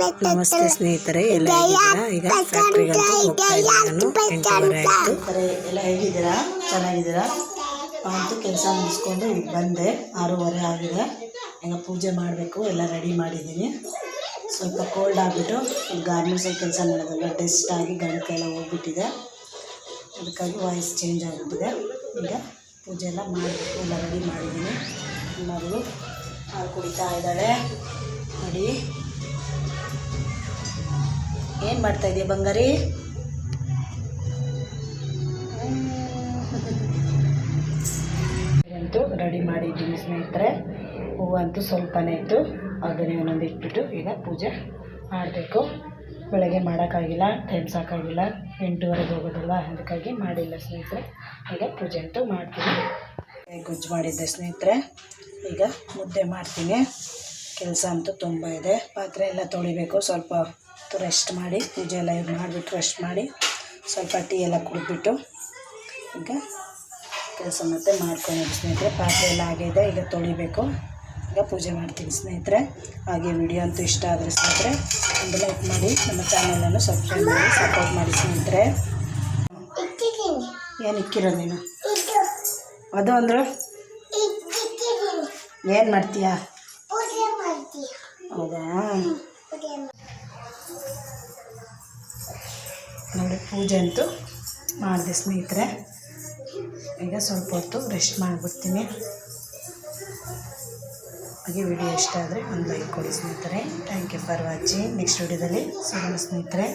ನಮಸ್ತೆ ಸ್ನೇಹಿತರೆ, ಎಲ್ಲ ಹೇಗಿದ್ದೀರಾ? ಈಗ ಫ್ಯಾಕ್ಟ್ರಿಗಂತೂ ಹೋಗ್ತಾ ಇದ್ದೀನಿ ನಾನು. ಎಂಟೂವರೆ ಆಯಿತು. ಎಲ್ಲ ಹೇಗಿದ್ದೀರಾ? ಚೆನ್ನಾಗಿದ್ದೀರಾ? ಅಂತ ಕೆಲಸ ಮುಗಿಸ್ಕೊಂಡು ಈಗ ಬಂದೆ. ಆರೂವರೆ ಆಗಿದೆ. ಈಗ ಪೂಜೆ ಮಾಡಬೇಕು, ಎಲ್ಲ ರೆಡಿ ಮಾಡಿದ್ದೀನಿ. ಸ್ವಲ್ಪ ಕೋಲ್ಡ್ ಆಗಿಬಿಟ್ಟು ಗಾರ್ಮೆಂಟ್ಸಲ್ಲಿ ಕೆಲಸ ಮಾಡೋದಲ್ಲ ಡೆಸ್ಟ್ ಆಗಿ ಗಂಟೆಲ್ಲ ಹೋಗ್ಬಿಟ್ಟಿದೆ. ಅದಕ್ಕಾಗಿ ವಾಯ್ಸ್ ಚೇಂಜ್ ಆಗಿಬಿಟ್ಟಿದೆ. ಈಗ ಪೂಜೆ ಎಲ್ಲ ಮಾಡಬೇಕು ಎಲ್ಲ ರೆಡಿ ಮಾಡಿದ್ದೀನಿ. ಮಗಳು ಹಾಲು ಕುಡಿತಾ ಇದ್ದಾಳೆ. ನೋಡಿ. ಏನು ಮಾಡ್ತಾ ಇದೆಯಾ ಬಂಗಾರಿ? ಅಂತೂ ರೆಡಿ ಮಾಡಿದ್ದೀನಿ ಸ್ನೇಹಿತರೆ. ಹೂವಂತೂ ಸ್ವಲ್ಪನೇ ಇತ್ತು. ಅದನ್ನೇ ಒಂದೊಂದು ಇಟ್ಬಿಟ್ಟು ಈಗ ಪೂಜೆ ಮಾಡಬೇಕು. ಬೆಳಗ್ಗೆ ಮಾಡೋಕ್ಕಾಗಿಲ್ಲ ಟೈಮ್ ಸಾಕಾಗಿಲ್ಲ, ಎಂಟೂವರೆಗೆ ಹೋಗೋದಲ್ಲ ಅದಕ್ಕಾಗಿ ಮಾಡಿಲ್ಲ ಸ್ನೇಹಿತರೆ. ಈಗ ಪೂಜೆ ಅಂತೂ ಮಾಡ್ತೀನಿ. ಗೊಜ್ಜು ಮಾಡಿದ್ದೆ ಸ್ನೇಹಿತರೆ. ಈಗ ಮುದ್ದೆ ಮಾಡ್ತೀನಿ. ಕೆಲಸ ಅಂತೂ ತುಂಬ ಇದೆ. ಪಾತ್ರೆ ಎಲ್ಲ ತೊಳಿಬೇಕು. ಸ್ವಲ್ಪ ಹೊತ್ತು ರೆಸ್ಟ್ ಮಾಡಿ ಪೂಜೆ ಎಲ್ಲ ಇದು ಮಾಡಿಬಿಟ್ಟು ರೆಸ್ಟ್ ಮಾಡಿ ಸ್ವಲ್ಪ ಟೀ ಎಲ್ಲ ಕುಡಿದ್ಬಿಟ್ಟು ಈಗ ಕೆಲಸ ಮತ್ತೆ ಮಾಡ್ಕೊಂಡು ಸ್ನೇಹಿತರೆ ಪಾತ್ರೆ ಎಲ್ಲ ಆಗಿದೆ ಈಗ ತೊಳಿಬೇಕು. ಈಗ ಪೂಜೆ ಮಾಡ್ತೀನಿ ಸ್ನೇಹಿತರೆ. ಹಾಗೆ ವಿಡಿಯೋ ಅಂತೂ ಇಷ್ಟ ಆದರೆ ಸ್ನೇಹಿತರೆ ಒಂದು ಲೈಕ್ ಮಾಡಿ ನಮ್ಮ ಚಾನಲನ್ನು ಸಬ್ಸ್ಕ್ರೈಬ್ ಮಾಡಿ ಸಪೋರ್ಟ್ ಮಾಡಿ ಸ್ನೇಹಿತರೆ. ಏನು ಇಕ್ಕಿರೋ ನೀನು? ಅದು ಅಂದ್ರೆ? ಏನು ಮಾಡ್ತೀಯಾ? ಹೌದಾ? ನೋಡಿ, ಪೂಜೆ ಅಂತೂ ಮಾಡಿದೆ ಸ್ನೇಹಿತರೆ. ಈಗ ಸ್ವಲ್ಪ ಹೊತ್ತು ರೆಸ್ಟ್ ಮಾಡಿಬಿಡ್ತೀನಿ. ಹಾಗೆ ವಿಡಿಯೋ ಇಷ್ಟ ಆದರೆ ಒಂದು ಲೈಕ್ ಕೊಡಿ ಸ್ನೇಹಿತರೆ. Thank you for watching next ವಿಡಿಯೋದಲ್ಲಿ ಸಿಗೋಣ ಸ್ನೇಹಿತರೆ.